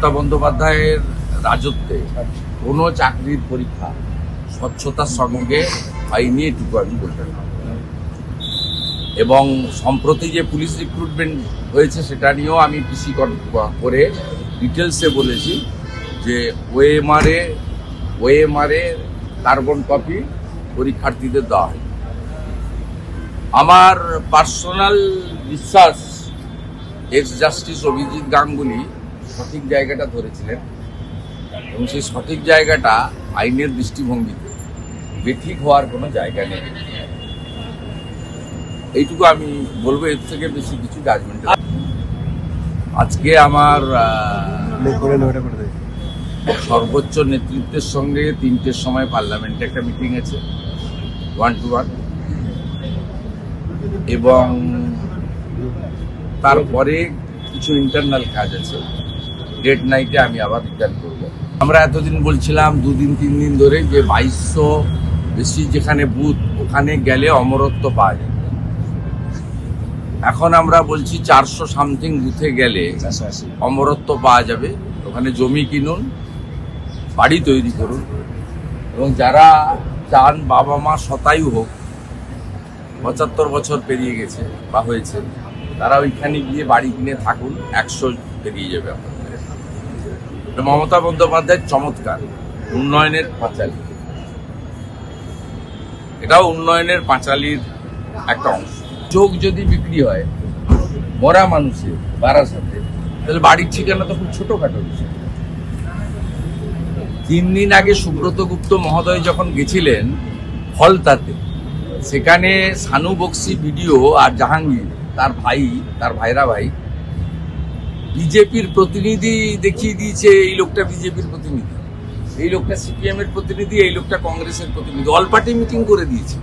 মমতা বন্দ্যোপাধ্যায়ের রাজত্বে কোনো চাকরির পরীক্ষা স্বচ্ছতার সঙ্গে হয়নি, এটুকু আমি বলতে এবং সম্প্রতি যে পুলিশ রিক্রুটমেন্ট হয়েছে, সেটা নিয়েও আমি পিসি করে ডিটেলসে বলেছি যে ওএমআরএ ওএমআরএ কার্বন কপি পরীক্ষার্থীদের দেওয়া হয়। আমার পার্সোনাল বিশ্বাস এক্স জাস্টিস অভিজিৎ গাঙ্গুলি সঠিক জায়গাটা ধরেছিলেন এবং সেই সঠিক জায়গাটা আইনের দৃষ্টিভঙ্গিতে বেঠিক হওয়ার কোনো জায়গা নেই। এইটুকু আমি বলব এর থেকে বেশি কিছু জাজমেন্ট আজকে আমার। সর্বোচ্চ নেতৃত্বের সঙ্গে তিনটের সময় পার্লামেন্টে একটা মিটিং আছে ওয়ান টু ওয়ান এবং তারপরে কিছু ইন্টারনাল কাজ আছে। ডেট নাইটে আমি আবার রিটার্ন করব। আমরা এতদিন বলছিলাম দুদিন তিন দিন ধরে যে বাইশশো বেশি যেখানে বুথ ওখানে গেলে অমরত্ব পাওয়া যায়। এখন আমরা বলছি চারশো সামথিং বুথে গেলে। অমরত্ব পাওয়া যাবে। ওখানে জমি কিনুন বাড়ি তৈরি করুন। এবং যারা চান বাবা মা শতায়ু হোক পঁচাত্তর বছর পেরিয়ে গেছে বা হয়েছে তারা ওইখানে গিয়ে বাড়ি কিনে থাকুন একশো পেরিয়ে যাবে। আপনাদের এটা মমতা বন্দ্যোপাধ্যায়ের চমৎকার, উন্নয়নের পাঁচালী। এটাও উন্নয়নের পাঁচালির একটা অংশ। চোখ যদি বিক্রি হয়, মরা মানুষের বাড়ার সাথে, তাহলে বাড়ির ঠিকানা তো খুব ছোটখাটো বিষয়। তিন দিন আগে সুব্রত গুপ্ত মহোদয় যখন গেছিলেন হলতাতে, সেখানে সানু বক্সি ভিডিও আর জাহাঙ্গীর, তার ভাই, তার ভাইরা ভাই বিজেপির প্রতিনিধি দেখিয়ে দিয়েছে, এই লোকটা বিজেপির প্রতিনিধি। এই লোকটা সিপিএম এর প্রতিনিধি, এই লোকটা কংগ্রেসের প্রতিনিধি। অল পার্টি মিটিং করে দিয়েছে।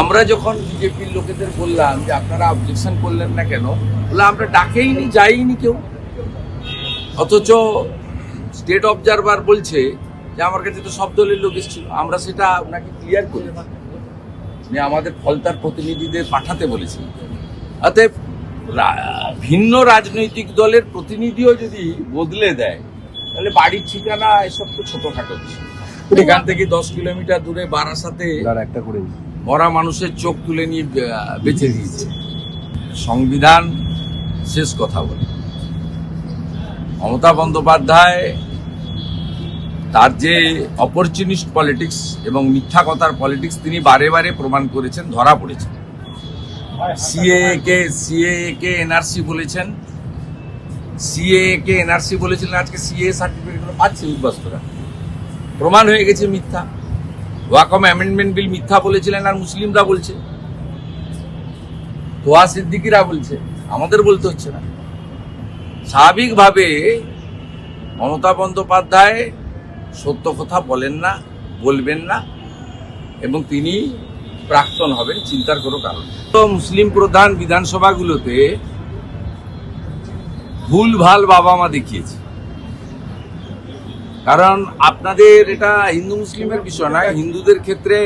আমরা যখন বিজেপির লোকেদের বললাম যে আপনারা অবজেকশন করলেন না কেন বলে আমরা ডাকেইনি, যাইনি কেউ। অথচ স্টেট অবজারভার বলছে যে, আমার কাছে তো সব দলের লোক এসেছিল। আমরা সেটা ওনাকে ক্লিয়ার করি আমাদের ফলতার প্রতিনিধিদের পাঠাতে বলেছি অতএব ভিন্ন রাজনৈতিক দলের প্রতিনিধিও যদি বদলে দেয় তাহলে বাড়ির ঠিকানা এসব তো ছোটখাটো বিষয় এখান থেকে দশ কিলোমিটার দূরে বারাসাতে একটা করে মরা মানুষের চোখ তুলে নিয়ে বেঁচে দিয়েছে। সংবিধান শেষ কথা বলে। মমতা বন্দ্যোপাধ্যায় তার যে অপরচুনিস্ট পলিটিক্স এবং মিথ্যা কথার পলিটিক্স তিনি বারে বারে প্রমাণ করেছেন ধরা পড়েছেন। সিএ কে সিএ কে এনআরসি বলেছেন। সিএ কে এনআরসি বলেছিলেন, আজকে সিএ সার্টিফিকেট পাচ্ছে উদ্বাস্তরা। প্রমাণ হয়ে গেছে মিথ্যা। ওয়াকম অ্যামেন্ডমেন্ট বিল মিথ্যা বলেছিলেন আর মুসলিমরা বলছে। তোয়া সিদ্দিকিরা বলছে, আমাদের বলতে হচ্ছে না। স্বাভাবিকভাবে মমতা বন্দ্যোপাধ্যায় সত্য কথা বলেন না, বলবেন না, এবং তিনি প্রাক্তন হবেন চিন্তার কোনো কারণ তো মুসলিম প্রধান বিধানসভাগুলোতে ভুল ভালো বাবা মা দেখিয়েছে। কারণ আপনাদের এটা হিন্দু মুসলিমের বিষয় নয় হিন্দুদের ক্ষেত্রে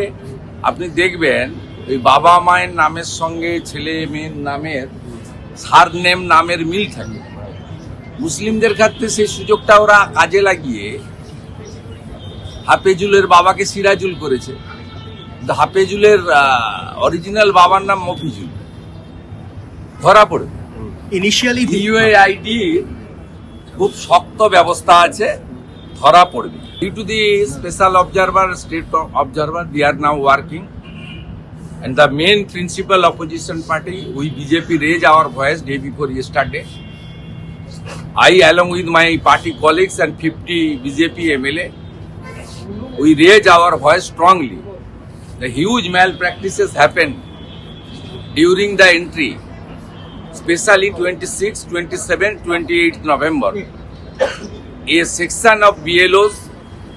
আপনি দেখবেন, ওই বাবা মায়ের নামের সঙ্গে ছেলে মেয়ের নামের সার নেম নামের মিল থাকে। মুসলিমদের ক্ষেত্রে সেই সুযোগটা ওরা কাজে লাগিয়ে হাফেজুলের বাবাকে সিরাজুল করেছে। ধাপেজুলের অরিজিনাল বাবার নাম মফিজুল। ধরা পড়ে। ইনিশিয়ালি ডিউএ আইডি খুব শক্ত ব্যবস্থা আছে ধরা পড়বে। Due to the special observer state observer the are now working and the main principal opposition party we BJP raise our voice day before yesterday I along with my party colleagues and fifty BJP MLA we raise our voice strongly the huge malpractices happened during the entry especially 26, 27, 28 November. A section of BLOs,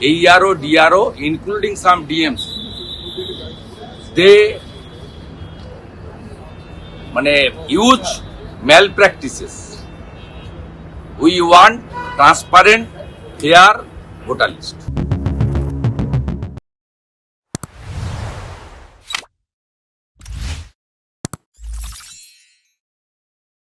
ARO, DRO, including some DMs, they মানে huge. We want transparent, fair voter list.